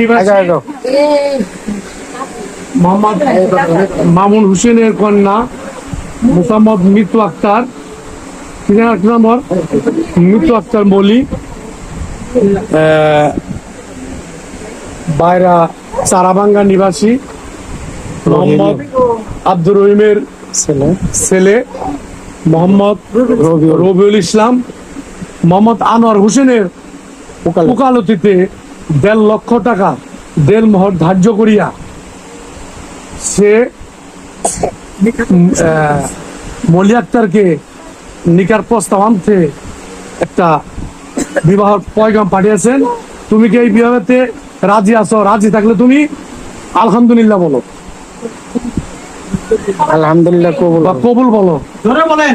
নিবাসী মোহাম্মদ মামুন হোসেনের কন্যা মোসাম্মদ মিতু আক্তার। এক নম্বর মিতু আক্তার মলি। বাইরা চারাবাঙ্গা নিবাসী। মোহাম্মদ আব্দুর রহিমের ছেলে। ছেলে। মোহাম্মদ রবিউল। ইসলাম। মোহাম্মদ আনোয়ার হোসেনের ওকালতি। ওকালতিতে দেড় লক্ষ টাকা দেড় মোহর ধার্য করিয়া সে মলি আক্তারকে নিকার প্রস্তাব আনতে একটা বিবাহ পয়গাম পাঠিয়েছেন। তুমি কি এই বিবাহতে রাজি আছো? রাজি থাকলে তুমি আলহামদুলিল্লাহ বলো। আলহামদুলিল্লাহ কবুল বা কবুল বলো। জোরে বলেন।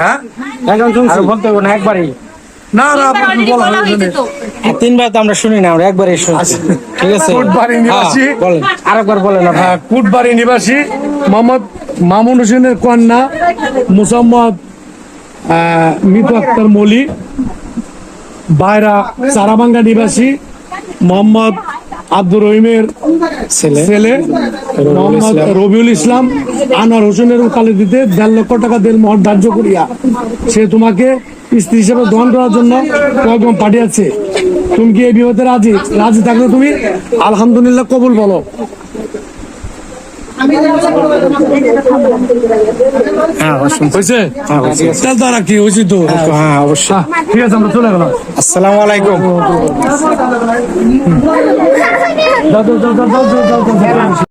হ্যাঁ? এখন শুনছি। আরও বলতে না একবারই। না না আপনি বলা হয়েছে তিনবার তো আমরা শুনি না আমরা একবারই শুনছি। ঠিক আছে? ফুটবাড়ি নিবাসী। হ্যাঁ, বলেন। আরেকবার বলেন আপনি। হ্যাঁ, কুটবাড়ি নিবাসী মোহাম্মদ মামুন হোসেনের কন্যা মুসাম্মদ মিতু আক্তার মলি বাইরা চারাবাঙ্গা নিবাসী মোহাম্মদ আব্দুর রহিমের ছেলে। মোহাম্মদ রবিউল ইসলাম আনোয়ার হোসেনের উকালে দিতে দেড় লক্ষ টাকা দেড় মহর ধার্য করিয়া সে তোমাকে স্ত্রী হিসেবে গ্রহণ করার জন্য কয়েকজন পাঠিয়েছে। তুমি কি এই বিপদে রাজি? রাজি থাকলে তুমি আলহামদুলিল্লাহ কবুল বলো। হ্যাঁ, হ্যাঁ, হ্যাঁ, আসসালামু আলাইকুম। 走走走走走走走走走走